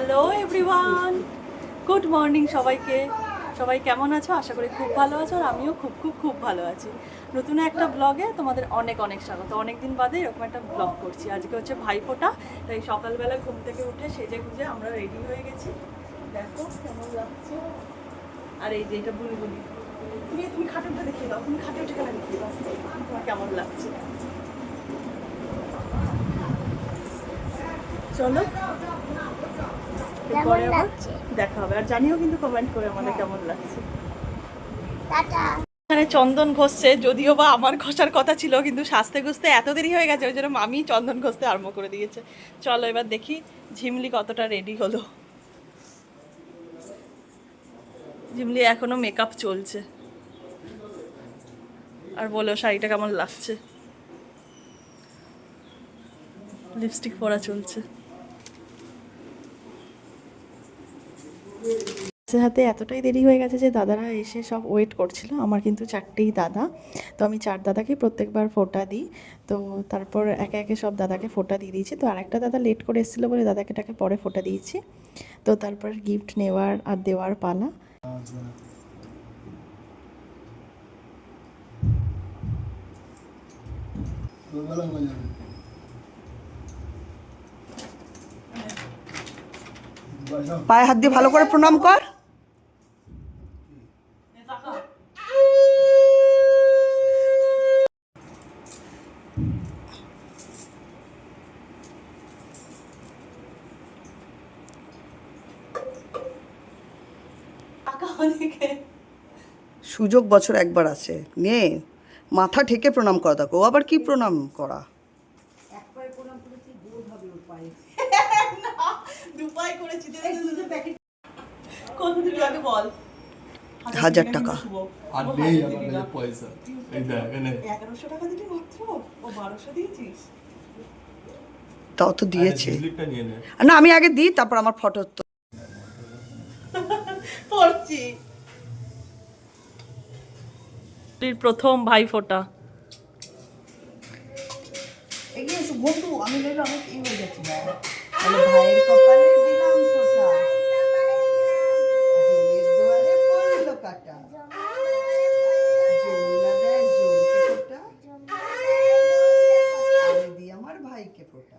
Hello everyone good morning সবাইকে। সবাই কেমন আছো? আশা করি খুব ভালো আছো আর আমিও খুব খুব খুব ভালো আছি। নতুন একটা ব্লগে তোমাদের অনেক অনেক স্বাগত। অনেক দিন বাদে এরকম একটা ব্লগ করছি। আজকে হচ্ছে ভাইফোঁটা, তাই সকালবেলা ঘুম থেকে উঠে সেজে গুজে আমরা রেডি হয়ে গেছি। দেখো কেমন লাগছে। আর এই যে এটা বুড়ি তুমি তুমি খাটে উঠে দাও। তুমি খাটে উঠে কেন দেখিয়ে দাও। তোমার কেমন লাগছে? চলো। কেমন পরে আবার দেখা হবে। আর জানিও কিন্তু কমেন্ট করে আমাদের কেমন লাগছে। এখানে চন্দন ঘষছে যদিও বা আমার ঘষার কথা ছিল কিন্তু সাজতে ঘষতে এত দেরি হয়ে গেছে ওই জন্য মামি চন্দন ঘষতে আরম্ভ করে দিয়েছে। চলো এবার দেখি ঝিমলি কতটা রেডি হলো। ঝিমলি এখনও মেকআপ চলছে। আর বলো শাড়িটা কেমন লাগছে? লিপস্টিক পরা চলছে। হাতে হাতে এতটাই দেরি হয়ে গেছে যে দাদারা এসে সব ওয়েট করছিল। আমার কিন্তু চারটেই দাদা। তো আমি চার দাদাকে প্রত্যেকবার ফোটা দিই। তো তারপর একে একে সব দাদাকে ফোটা দিয়ে দিয়েছি। তো আরেকটা দাদা লেট করে এসেছিল বলে দাদাকে টাকে পরে ফোটা দিয়েছি। তো তারপর গিফট নেওয়ার আর দেওয়ার পালা। পায়ে হাত দিয়ে ভালো করে প্রণাম কর। সুযোগ বছর একবার আছে। নে, মাথা ঠেকে প্রণাম করা দেখো। আবার কি প্রণাম করা? দুপাই করেছি কত দিবি আগে বল? হাজার টাকা। আর নেই আমার কাছে পয়সা। এই দেখ এনে এগারোশো টাকা দিলি মাত্র? ও বারোশো দিয়েছিস? তাও তো দিয়েছে। না। আমি আগে দিই তারপর আমার ফটো তো প্রথম ভাই ফোটা। এগিয়ে এসো বন্ধু আমি নইলে অনেক ই হয়ে যাচ্ছি ভাইয়ের কপালে দিলাম ফোঁটা জলের দুয়ারে পড়ল কাটা। জমুনা দেয় জলকে ফোঁটা। আমি দিই আমার ভাইকে ফোঁটা।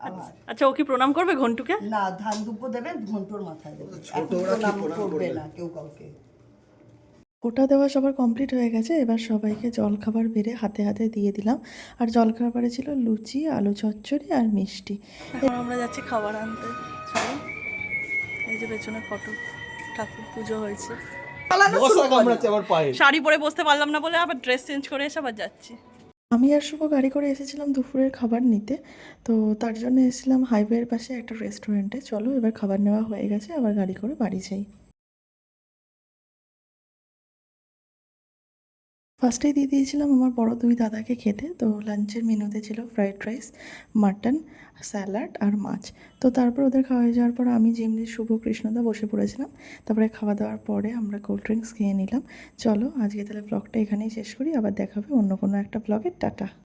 আবার আচ্ছা ও কি প্রণাম করবে ঘন্টুকে? না ধান দুপো দেবেন ঘন্টর মাথায় দেবেন। এখন প্রণাম করবে? না কেউ কাউকে। ফোটা দেওয়া সবার কমপ্লিট হয়ে গেছে। এবার সবাইকে জলখাবার বেড়ে হাতে হাতে দিয়ে দিলাম। আর জলখাবারে ছিল লুচি আলু চচ্চড়ি আর মিষ্টি। এখন আমরা যাচ্ছি খাবার আনতে। এই যে পেছনে ফটো। ঠাকুর পুজো হয়েছে। শাড়ি পরে বসতে পারলাম না বলে আবার ড্রেস চেঞ্জ করে এসে আবার যাচ্ছি। আমি আর শুভ গাড়ি করে এসেছিলাম দুপুরের খাবার নিতে। তো তার জন্য এসেছিলাম হাইওয়ের পাশে একটা রেস্টুরেন্টে চলো এবার খাবার নেওয়া হয়ে গেছে। আবার গাড়ি করে বাড়ি যাই। ফার্স্টেই দিয়ে দিয়েছিলাম আমার বড় দুই দাদাকে খেতে। তো লাঞ্চের মেনুতে ছিল ফ্রাইড রাইস মাটন স্যালাড আর মাছ। তো তারপর ওদের খাওয়া হয়ে যাওয়ার পর আমি যেমনি শুভ কৃষ্ণদা বসে পড়েছিলাম, তারপরে খাওয়া দাওয়ার পরে আমরা কোল্ড ড্রিঙ্কস খেয়ে নিলাম। চলো আজকে তাহলে ব্লগটা এখানেই শেষ করি, আবার দেখাবে অন্য কোনো একটা ব্লগের টাটা।